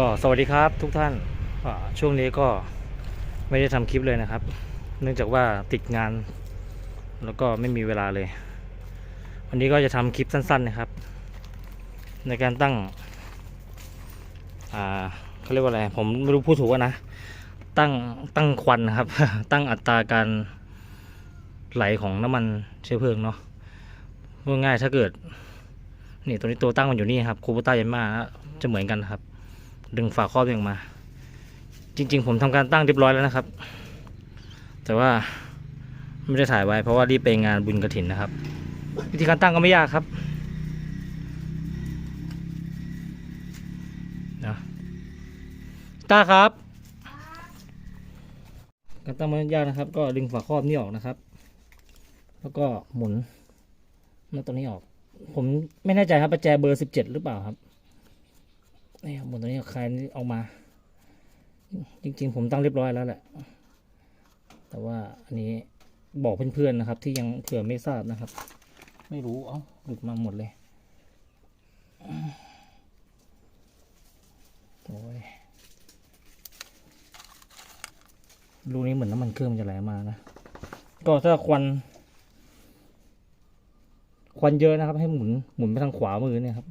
ก็สวัสดีครับทุกท่านช่วงนี้ก็ไม่ได้ทำคลิปเลยนะครับ เนื่องจากว่าติดงาน แล้วก็ไม่มีเวลาเลย วันนี้ก็จะทำคลิปสั้น ๆ นะครับ ในการตั้งอ่าเขาเรียกว่าอะไร ผมไม่รู้พูดถูกนะ ตั้งตั้งควันนะครับ ตั้งอัตราการไหลของน้ำมันเชื้อเพลิงเนาะง่ายๆถ้าเกิด นี่ตัวนี้ตัวตั้งมันอยู่นี่ครับคูปต้ายันมาจะเหมือนกันครับ ดึงฝาครอบออกมา จริง ๆ ผมทำการตั้งเรียบร้อยแล้วนะครับ แต่ว่าไม่ได้ถ่ายไว้เพราะว่ารีบไปงานบุญกระถินนะครับ วิธีการตั้งก็ไม่ยากครับนะตาครับ การตั้งไม่ยากนะครับ ก็ดึงฝาครอบนี่ออกนะครับ แล้วก็หมุนน็อตตัวนี้ออก ผมไม่แน่ใจครับประแจเบอร์สิบเจ็ดหรือเปล่าครับ นี่หมุนตัวนี้คลายนี้ออกมา จริงๆ ผมตั้งเรียบร้อยแล้วแหละ แต่ว่าอันนี้บอกเพื่อนๆนะครับ ที่ยังเผื่อไม่ทราบนะครับ ไม่รู้เอ้าหลุดมาหมดเลยโอ้ยรูนี้เหมือนน้ำมันเครื่องมันจะไหลมานะ ก็ถ้าควัน ควันเยอะนะครับ ให้หมุนหมุนไปทางขวามือเนี่ยครับ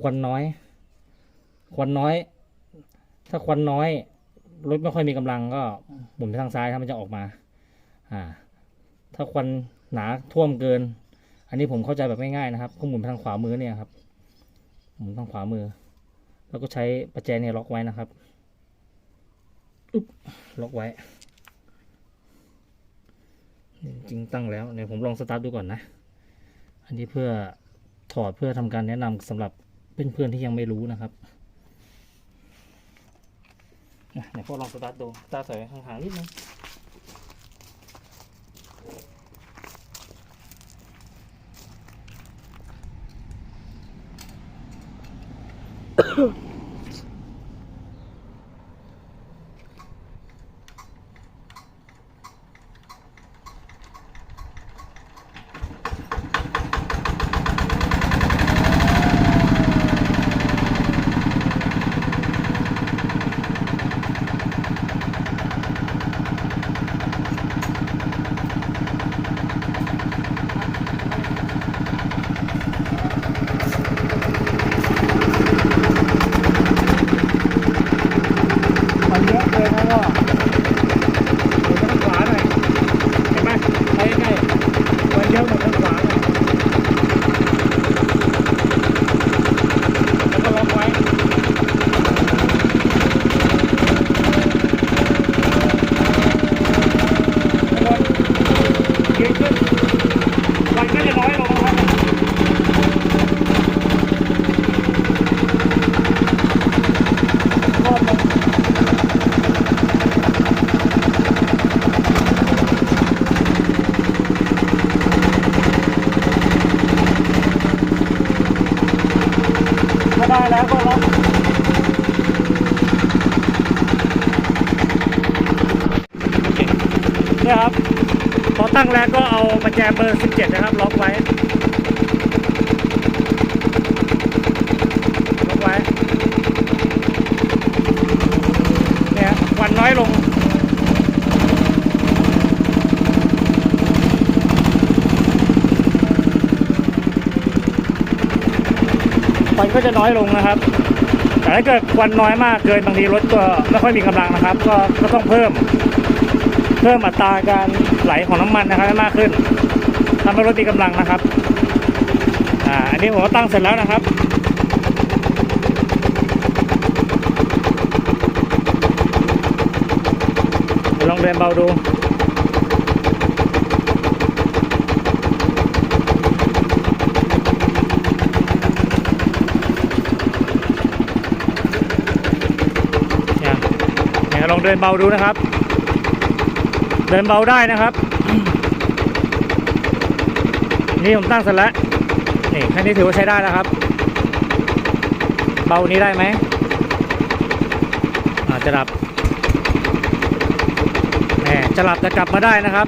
ควันน้อย ควันน้อย ถ้าควันน้อยรถไม่ค่อยมีกำลังก็หมุนไปทางซ้ายครับมันจะออกมา อ่า ถ้าควันหนาท่วมเกิน อันนี้ผมเข้าใจแบบง่ายๆนะครับก็หมุนไปทางขวามือเนี่ยครับ หมุนทางขวามือ แล้วก็ใช้ประแจเนี่ยล็อกไว้นะครับอุ๊บล็อกไว้จริงตั้งแล้วเดี๋ยผมลองสตาร์ทดูก่อนนะ อันนี้เพื่อถอดเพื่อทำการแนะนำสำหรับเพื่อนๆที่ยังไม่รู้นะครับ อะเดี๋ยวพวกลองสตาร์ทดูสตาร์ทใส่ไว้ห่างๆนิดนึงมันเยอะเลยนะก็หมุนทางขวาหน่อย เห็นไหมไปใกล้ๆมันเยอะหมุนทางขวาหน่อยแล้วก็ล็อกไว้แล้วก็ยืนขึ้นมันก็จะน้อยลงนะครับรอบลง ถ้า ได้แล้วก็ล็อกโอเคเนี่ยครับพอตั้งแล้วก็เอาประแจเบอร์ 17 นะครับ ล็อกไว้ ล็อกไว้ เนี่ยควันน้อยลง ค วันก็จะน้อยลงนะครับ แต่ถ้าเกิดควันน้อยมากเกินบางทีรถก็ไม่ค่อยมีกำลังนะครับ ก็ก็ต้องเพิ่ม เพิ่มอัตราการไหลของน้ำมันนะครับให้มากขึ้นทำให้รถมีกำลังนะครับอ่าอันนี้ผมก็ตั้งเสร็จแล้วนะครับลองเดินเบาดู เนี่ยเนี่ยล องเดินเบาดูนะครับ เดินเบาได้นะครับ นี่ผมตั้งเสร็จแล้วนี่แค่นี้ถือว่าใช้ได้แล้วครับ เบานี้ได้ไหมอาจจะดับแหมจะหลับจะกลับมาได้นะครับ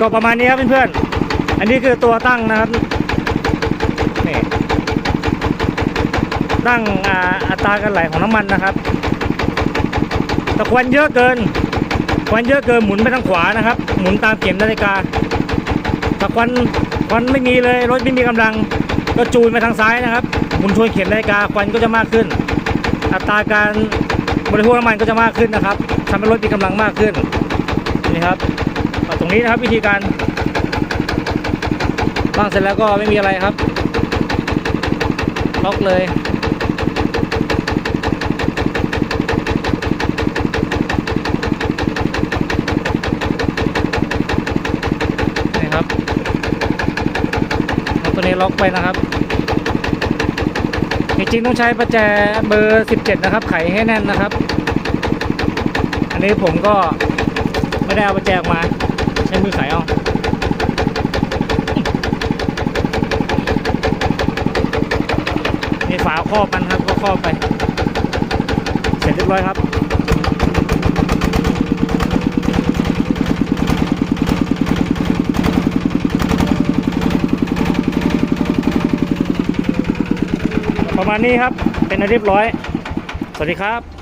ก็ประมาณนี้ครับเพื่อนๆ อันนี้คือตัวตั้งนะครับ นี่ ตั้งอ,อัตราการไหลของน้ำมันนะครับแต่ควันเยอะเกิน ควันเยอะเกินหมุนไปทางขวานะครับ หมุนตามเข็มนาฬิกาถ้าควันควันไม่มีเลยรถไม่มีกำลังก็จูนไปทางซ้ายนะครับหมุนชนเข็มนาฬิกาควันก็จะมากขึ้น อัตราการบริโภคน้ำมันก็จะมากขึ้นนะครับทำให้รถมีกำลังมากขึ้นนี่ครับตรงนี้นะครับวิธีการตั้งเสร็จแล้วก็ไม่มีอะไรครับล็อกเลย นี่ครับเอาตัวนี้ ล็อกไปนะครับจริงๆต้องใช้ประแจเบอร์ 17 นะครับ ไขให้แน่นนะครับ อันนี้ผมก็ไม่ได้เอาประแจออกมา ใช้มือไขเอาในฝาครอบมันครับก็ครอบไป เสร็จเรียบร้อยครับ ประมาณนี้ครับ เป็นเรียบร้อย สวัสดีครับ